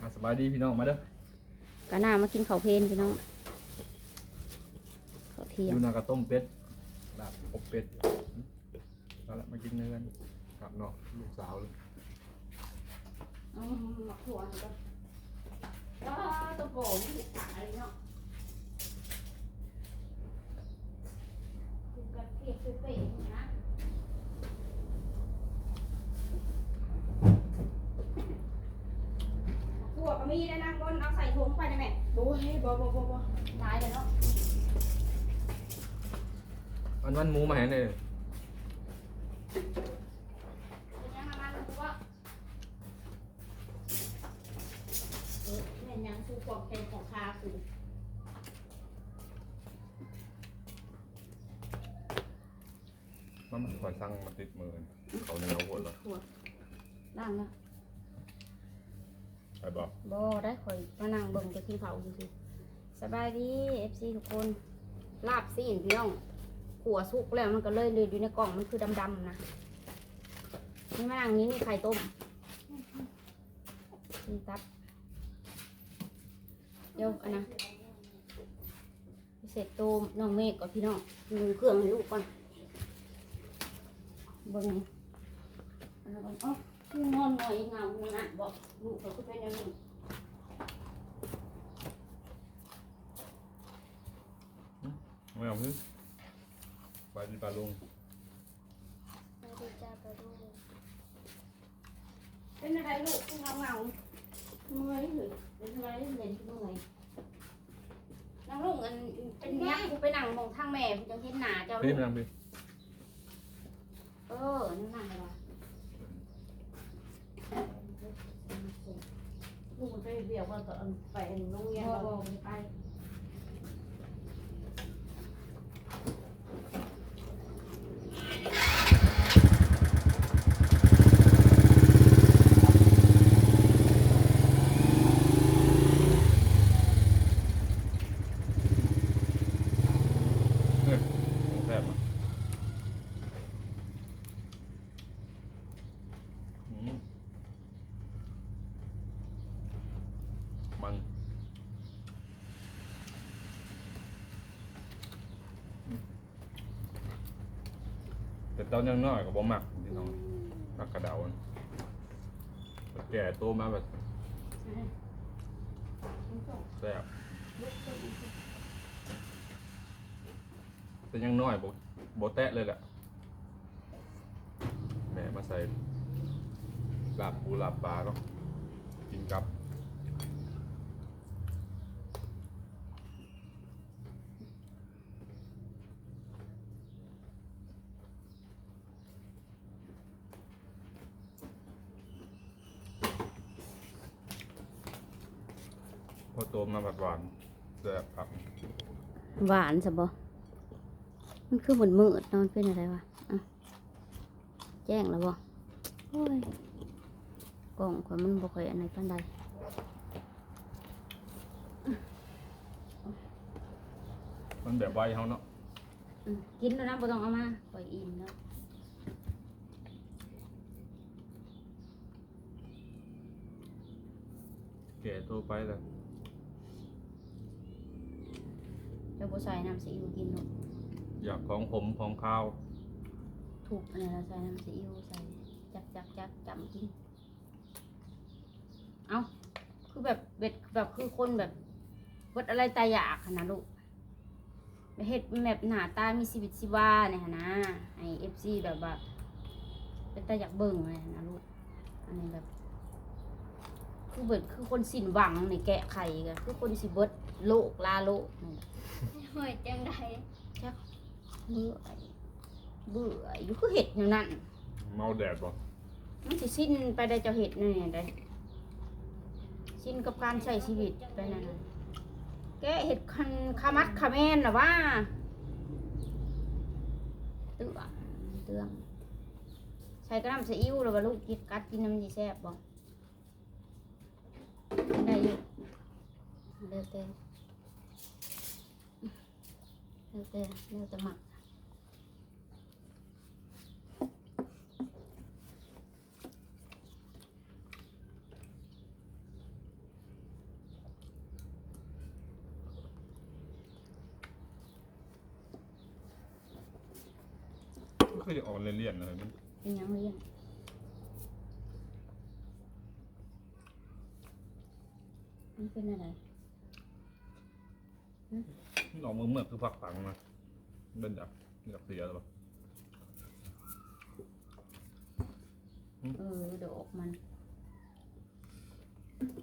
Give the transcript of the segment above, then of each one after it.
อะสบายดีพี่น้องมาเด้อกะหน้ามากินข้าวเพลนพี่น้องข้าวเที่ยองยู่นากระต้มเป็ดลาบอบเป็ดเอาละมากินเนื้อกันครับเนาะลูกสาวเลยอืมมาขวานก็ก็ตัวโป่งนี่ขาอะไรเนาะกินกันเพียบเป๊ะๆนะขัวก็มีได้นั่งบนเอาใส่ถุงไปได้ไหมโอ้ยบ่บ่บ่บ่ตายเลยเนาะอันวันหมูมาให้เลยเป็นยังมาลูกว่าเออแม่นยังสู้กล่องแกงของคาคือมันก่อนสั่งมาติดมือเขาเนื้อหมดแล้วถั่วล่างนะ ไปบอกบ่ได้ข่อยมานั่งเบิ่งจะกินเผาอยู่สิสบายดีเอฟซีทุกคนลาบซีนพี่น้องขัวสุกแล้วมันก็เลยเลยอยู่ในกล่องมันคือดำๆนะนี่มานั่งนี้นี่ไข่ต้มนี่ตับเดี๋ยวอันนะเสร็จต้มน้องเมฆกับพี่น้องดูเครื่องให้ลูกก่อนเบิ่งนี่อันนั้นก่อนอ๋อ คือนอนหน่อยเงาหนั่นบอกลูกเขาคือเป็นอย่างนี้ไม่เอาพี่ไปดีปลาลุงไปดูจ้าไปดูเป็นอะไรลูกเงาเงาเมื่อยหรือเป็นอะไรเห็นเมื่อยนางลุงอันเป็นเนี้ยกูไปนั่งมองทางแม่กูจังเห็นหน้าเจ้าลูพี่กไม่นั่งพี่เออนั่งนั่งเลยวะ ลูกมันไปเรียกว่าตอนไปโรงเรียนบ่เราบ่ไป เนี่ยของแซ่บอะอืมมันอืมแต่ตอนยังน้อยก็บ่มักพี่น้องมักกระเดาแก่โตมาแบบแซ่บแต่ยังน้อยบ่บ่แตะเลยแหละแม่มาใส่ลาบปูลาบปลาก็กินกับ พอโตมาแบบหวานแซ่บครับหวานสบมันคือเหมือนมืดๆเนอนเป็นอะไรวะอะแจ้งแล้วบ่โอ้ยกล่องข่อยมันบ่ค่อยอันไหนปานใดมันแบบไวเขาเนาะอืมกินแล้วนะบ่ต้องเอามาปล่อยอิ่มแล้วแก่โตไปแล้ว แล้วบ่ใส่น้ำซีอิ๊วกินหรอกอยากของผมของข้าวถูกอันนี้เราใส่น้ำซีอิ๊วใส่จักจักจักจำกิน เอาคือแบบเบ็ดแบบคือคนแบบวดอะไรตายอยากขนาดลูกไปเฮ็ดแบบหน้าตามีชีวิตชีวาเนี่ยหั้นนะไอเอฟซีแบบว่าเป็นตาอยากเบิ่งเลยหั้นนะลูกอันนี้แบบ คือเบิดคือคนสิ้นหวังในแกะไข่ก็คือคนสิเบิดโลกลาโลกนี่แหละหอยจังไดเบื่อเบื่ออยู่คือเห็ดอย่างนั้นเมาแดดบ่มันสิสิ้นไปได้เจ้าเห็ดนี่ได้สิ้นกับการใช้ชีวิตไปนั่นน่ะแกะเห็ดคันคามัดคาแมนน่ะว่าเตืองเตืองใส่กระน้ำซีอิ๊วหรือว่าลูกกินกัดกินน้ำมันสิแซ่บบ่ ได้อยู่เลือกเต้นเลือกเต้นเลือกจะหมักก็จะออกเลี่ยนๆเลยมันเป็นยังเมันเป็นอะไรมันออกมือเมื่อคือผักฝังมาเป็นแบบอยากเสียหรอเปล่าเออดอกมัน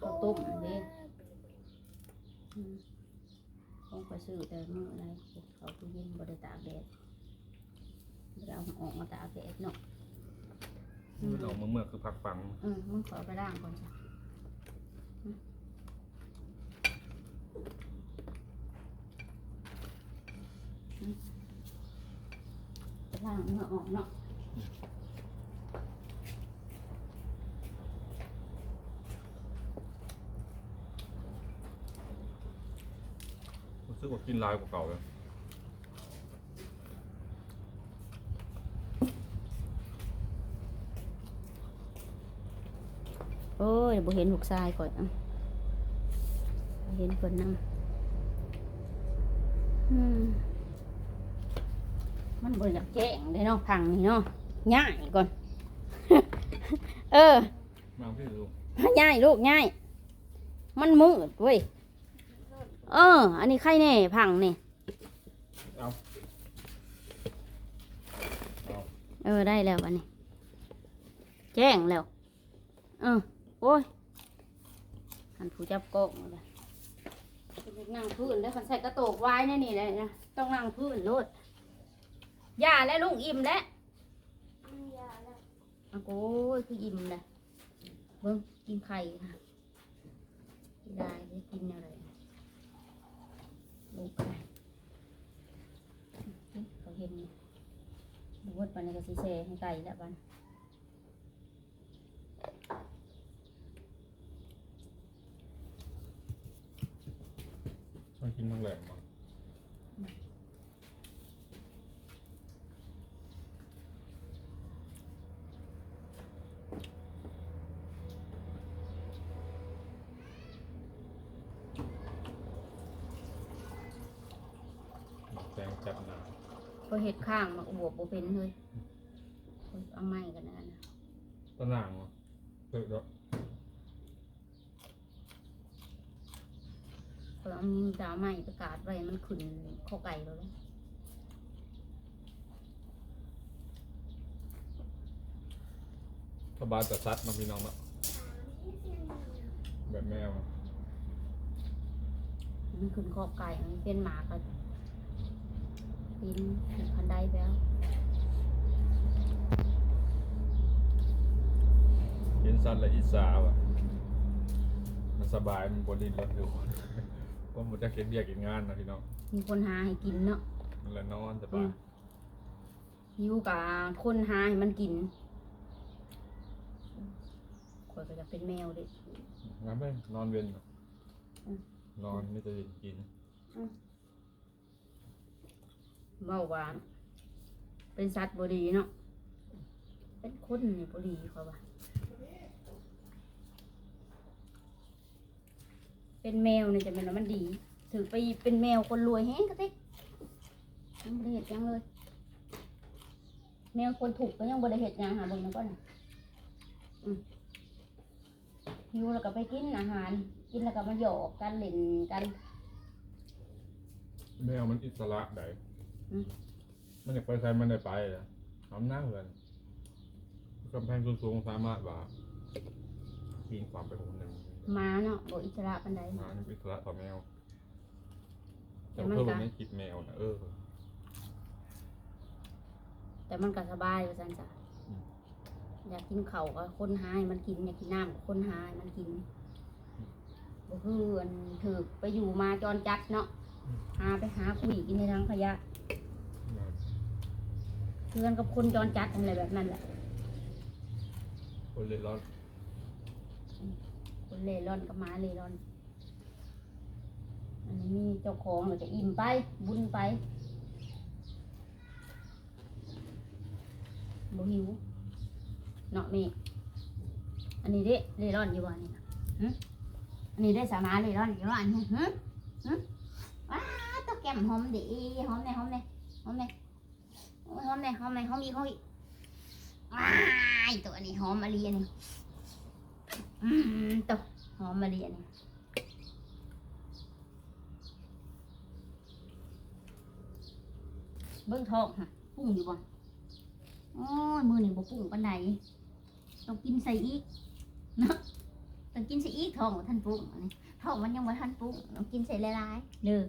ข้าวต้มอันนี้อืมต้องไปซื้อแต่มื้ออะไรเขาตู้เย็นบริตากแดดบ่ได้เอาออกมาตากแดดเนาะอืมมันออกมือเมื่อคือผักฝังเออมึงขอไปล้างก่อนจ้ะอืมอืมไป ล้างเมื่อออกเนาะรู้สึกว่ากินลายกว่าเก่าเลยโอ้ยบ่เห็นลูกชายก่อนอะบ่เห็นเพิ่นนั่งอืม มันบ่อยากแจ้งได้เนาะพังนี่เนาะง่ายก่อน เออมาพี่ดูง่ายลูกง่าย มันมืดเว้ย เออ อันนี้ใครแน่พังนี่เอาเอาเออได้แล้ววันนี้ แจ้งแล้ว เออโอ้ยหันผู้จับกล้องเลยนั่งพื้นแล้วคันใส่กระโตกไว้แน่นี่เลยนะต้องนั่งพื้นโลด ย่าและลุงอิ่มแล้วอะโอ้ยคืออิ่มเลยเบิ้งกินไข่ค่ะได้ได้กินอะไรลูกไข่เขาเห็นนี่บวดปันนี้ก็สิเซให้ไก่แล้วบันต้องกินทั้งแหลมมาแตงจับหนา ก็ เห็ดข้างมาบวบบ่เป็นเลยเอาไม้กันนะนะตะนางวะเออเดี๋ยวเออเอามีดาวไม้ประกาศไว้มันขึ้นข้อไก่แล้วเลยถ้าบานจะซัดมาพี่น้องละแบบแมวอะมันขึ้นข้อไก่มันเป็นหมากั นปีนขึ้นคันไดไปแล้วเห็นสัตว์และอิสาว่ะมันสบายมันบดินแล้วดูเพราะมันจะเก็บเบียกกินงานนะพี่น้องมีคนหาให้กินเนาะมันละนอนสบายหิวกับคนหาให้มันกินข่อยก็จะเป็นแมวเด็งั้นไม่นอนเวียนน่ะอืมนอนไม่จะเย็นกิน เมาหวาน เป็นสัตว์บดีเนาะ เป็นคนนี่บดีเขาว่า เป็นแมวเนี่ยจะเป็นว่ามันดี ถือไปเป็นแมวคนรวยแห้งก็ได้ยังบริเหตุยังเลย แมวคนถูกก็ยังบริเหตุยังหาเบิ่งนะก่อนอืมหิวแล้วก็ไปกินอาหาร กินแล้วก็มาหยอกกันเล่นกัน แมวมันอิสระได้ มมันอยากไปใครมันได้ไปอะทำนั่งเลยกำแพงสูงๆสามารถว่าปีนความไปคนหนึ่งหมาเนาะบอิสระปันใดมานี่เป็นอิสระต่อแมวแต่แต่มันเพิ่มก็ไม่คิดแมวนะเออ แต่มันก็สบายว่าซั่นจ้ะอืมอยากกินเขาวก็คนหาให้มันกินอยากกินน้ำก็คนหาให้มันกินบ่คืออันถือไปอยู่มาจรจัดเนาะ หาไปหาคุยกินในทางขยะเพื่อนกับคนจรจัดอะไรแบบนั้นแหละ คนเล่ร่อน คนเล่ร่อนกับหมาเล่ร่อน อันนี้มีเจ้าของเลยจะอิ่มไปบุญไปบ่หิวเนาะแมีอันนี้เด้เล่ร่อนอยู่บ่นี่นะหึอันนี้ได้สามาเล่ร่อนอยู่บ่อันนี้หึหึว้าตัวแก้มหอมดีหอมแน่หอมแน่หอมแน่ยหอมเลยหอมเลยหอมอีกหอมอีกว้ายตัวนี้หอมมาเรียนี่อืมตัวหอมมาเรียนี่เบิ้งทองค่ะปุ้งอยู่บ่โอ้ยมือหนี่งบ่ปุ้งปานใดต้องกินใส่อีกนะต้องกินใส่อีกทองบ่ท่านปุ้งอันนี้ทองมันยังบ่ทันปุ้งต้องกินใส่หลายๆเด้อ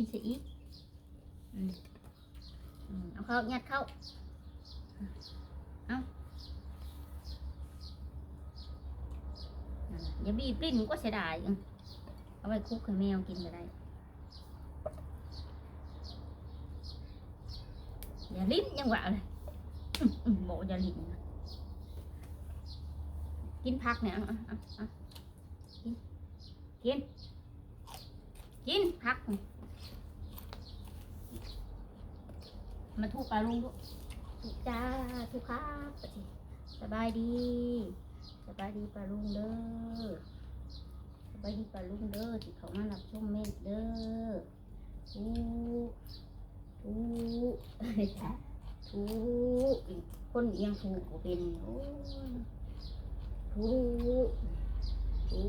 กินใส่อีกอืมอืมเอาเข้ายัดเข้า เอานั่นน่ะอย่าบีบปลิ้นก็เสียดายอืมเอาไปคลุกให้แมวกินก็ได้ อย่าลิ้นยังว่าเลยอื้ออื้อโบอย่าลิ้นนะกินผักเนี่ยเอาเอาเอาเอากิน กิน กินผักนี่ มาทุกปลาลุงลูกทุกจ้าทุกครับสิสบายดีสบายดีปลาลุงเด้อสบายดีปลาลุงเด้อที่เขามารับชมเมฆเด้ออู้อู้ถูอีกคนเอียงถูกเป็นโอ้ยถูถู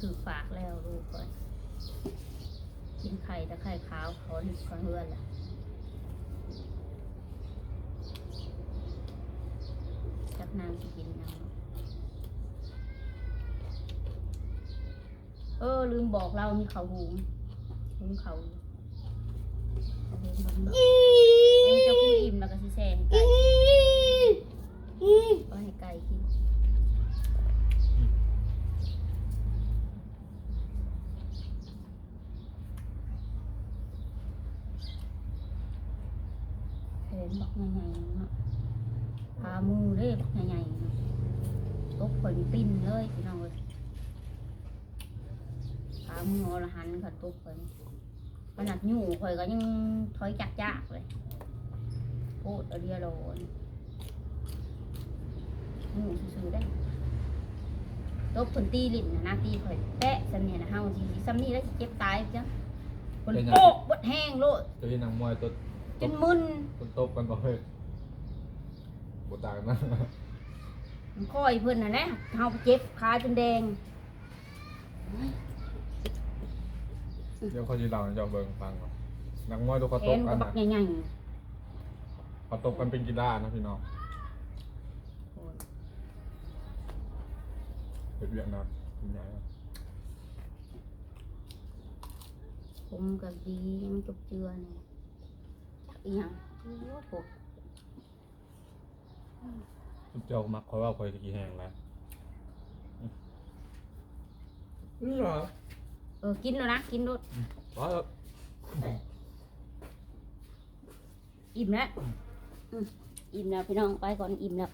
ถูถูถูมาถือฝากแล้วลูกก่อนกินไข่แต่ไข่ขาวขอหลิบขอเฮือนล่ะจักนางสิกินนางเออ ลืมบอกเรามีเขาหุงหุงเขาอยู่เอาหุงมาเอ้ยเจ้ากินอิ่มแล้วก็สิแซ่ให้ไก่ก็ให้ไก่กินเห็นบอกใหญ่ๆเนาะพาหมูเด้บอกใหญ่ๆเนาะตกผลปิ้นเลยพี่น้องเลยพาหมูอรหันต์ค่ะตกผลขนาดอยู่ข่อยก็ยังถอยจักจักๆเลยโคตรเอาเดียโลนหมูซื่อๆได้ตกผลตีลิ้นนะหน้าตีข่อยแปะสำเนียนะเฮาสิสำนีแล้วสิเจ็บตายจ้ะคนโป๊ะบดแห้งโลดตัวที่นางมวยตัวจนมึนตัวโต๊ะกันบ่เฮ้ย บ่ต่างนะมันค่อยเพิ่นน่ะแหละเฮาเจ็บขาจนแดงเดี๋ยวเขาจะเล่าให้เจ้าเบิ่งฟังก่อนนางมวยตัวเขาแขตบนกัก็นบันะกใหญ่เขาตบกันเป็นกีฬานะพี่น้องๆเป็นเวียดนามเป็นใหญ่นะผมก็ดียังจบเจือนี่จักอีหยังโอ้โห เจ้ามักเขาว่าคอยตะกี้แห้งแล้วนี่เหรอเออกินแล้วนะกินดูว้าวอิ่มแล้วอืมอิ่มแล้วพี่น้องไปก่อนอิ่มแล้ว